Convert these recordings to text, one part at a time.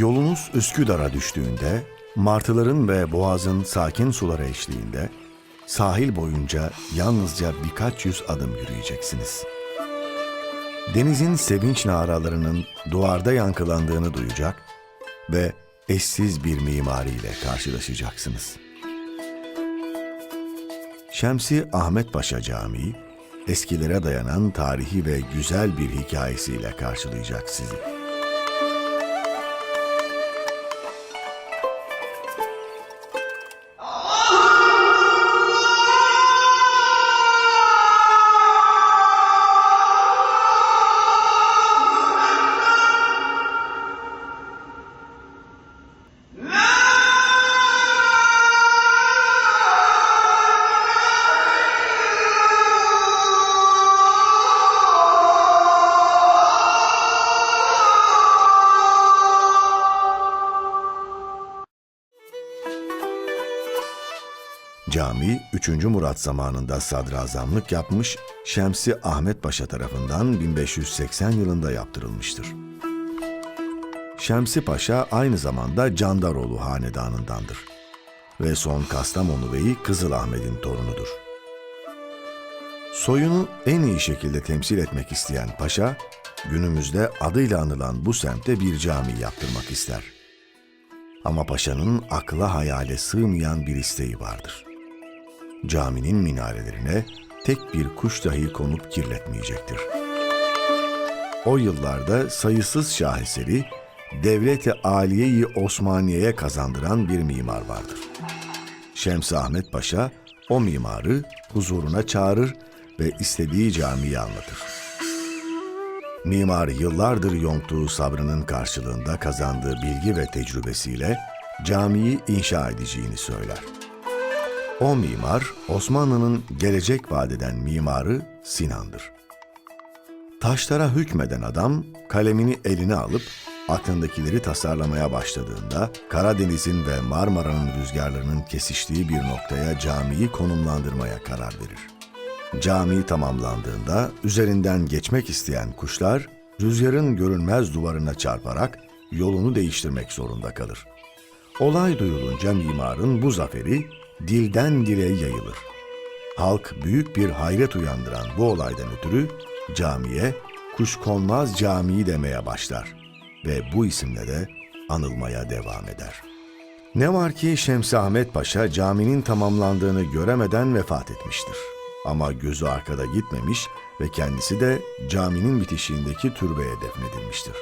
Yolunuz Üsküdar'a düştüğünde, martıların ve boğazın sakin suları eşliğinde, sahil boyunca yalnızca birkaç yüz adım yürüyeceksiniz. Denizin sevinç naralarının duvarda yankılandığını duyacak ve eşsiz bir mimariyle karşılaşacaksınız. Şemsi Ahmet Paşa Camii, eskilere dayanan tarihi ve güzel bir hikayesiyle karşılayacak sizi. Cami 3. Murat zamanında sadrazamlık yapmış, Şemsi Ahmet Paşa tarafından 1580 yılında yaptırılmıştır. Şemsi Paşa aynı zamanda Candaroğlu hanedanındandır ve son Kastamonu Beyi Kızıl Ahmet'in torunudur. Soyunu en iyi şekilde temsil etmek isteyen paşa, günümüzde adıyla anılan bu semte bir cami yaptırmak ister. Ama paşanın akla hayale sığmayan bir isteği vardır. Caminin minarelerine tek bir kuş dahi konup kirletmeyecektir. O yıllarda sayısız şaheseri Devlet-i Aliye-i Osmaniye'ye kazandıran bir mimar vardır. Şems Ahmet Paşa o mimarı huzuruna çağırır ve istediği camiyi anlatır. Mimar yıllardır yonttuğu sabrının karşılığında kazandığı bilgi ve tecrübesiyle camiyi inşa edeceğini söyler. O mimar Osmanlı'nın gelecek vadeden mimarı Sinan'dır. Taşlara hükmeden adam kalemini eline alıp aklındakileri tasarlamaya başladığında Karadeniz'in ve Marmara'nın rüzgarlarının kesiştiği bir noktaya camiyi konumlandırmaya karar verir. Cami tamamlandığında üzerinden geçmek isteyen kuşlar rüzgarın görünmez duvarına çarparak yolunu değiştirmek zorunda kalır. Olay duyulunca mimarın bu zaferi dilden dile yayılır. Halk büyük bir hayret uyandıran bu olaydan ötürü camiye Kuşkonmaz Camii demeye başlar ve bu isimle de anılmaya devam eder. Ne var ki Şemsi Ahmet Paşa caminin tamamlandığını göremeden vefat etmiştir. Ama gözü arkada gitmemiş ve kendisi de caminin bitişiğindeki türbeye defnedilmiştir.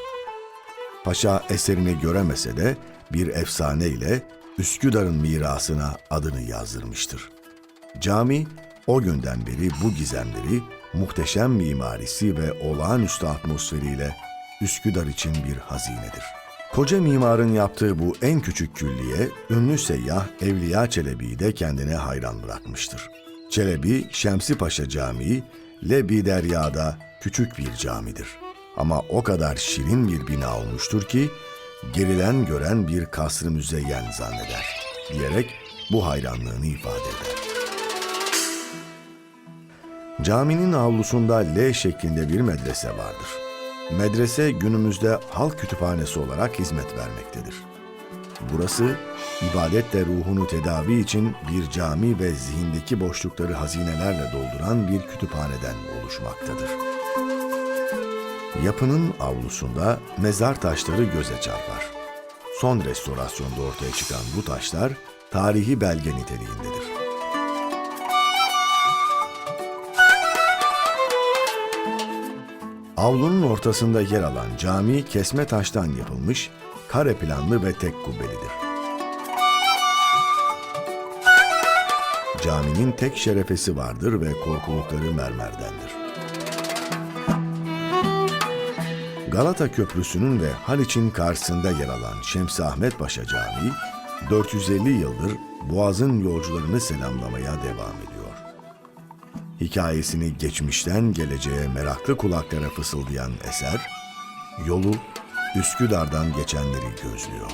Paşa eserini göremese de bir efsane ile Üsküdar'ın mirasına adını yazdırmıştır. Cami o günden beri bu gizemleri muhteşem mimarisi ve olağanüstü atmosferiyle Üsküdar için bir hazinedir. Koca mimarın yaptığı bu en küçük külliye, ünlü seyyah Evliya Çelebi'yi de kendine hayran bırakmıştır. Çelebi, Şemsi Paşa Camii, Lebi Derya'da küçük bir camidir. Ama o kadar şirin bir bina olmuştur ki, gerilen gören bir kasrı müzeyyen zanneder, diyerek bu hayranlığını ifade eder. Caminin avlusunda L şeklinde bir medrese vardır. Medrese günümüzde halk kütüphanesi olarak hizmet vermektedir. Burası ibadetle ruhunu tedavi için bir cami ve zihindeki boşlukları hazinelerle dolduran bir kütüphaneden oluşmaktadır. Yapının avlusunda mezar taşları göze çarpar. Son restorasyonda ortaya çıkan bu taşlar tarihi belge niteliğindedir. Avlunun ortasında yer alan cami kesme taştan yapılmış, kare planlı ve tek kubbelidir. Caminin tek şerefesi vardır ve korkulukları mermerdendir. Galata Köprüsü'nün ve Haliç'in karşısında yer alan Şemsi Ahmet Paşa Camii, 450 yıldır Boğaz'ın yolcularını selamlamaya devam ediyor. Hikayesini geçmişten geleceğe meraklı kulaklara fısıldayan eser, yolu Üsküdar'dan geçenleri gözlüyor.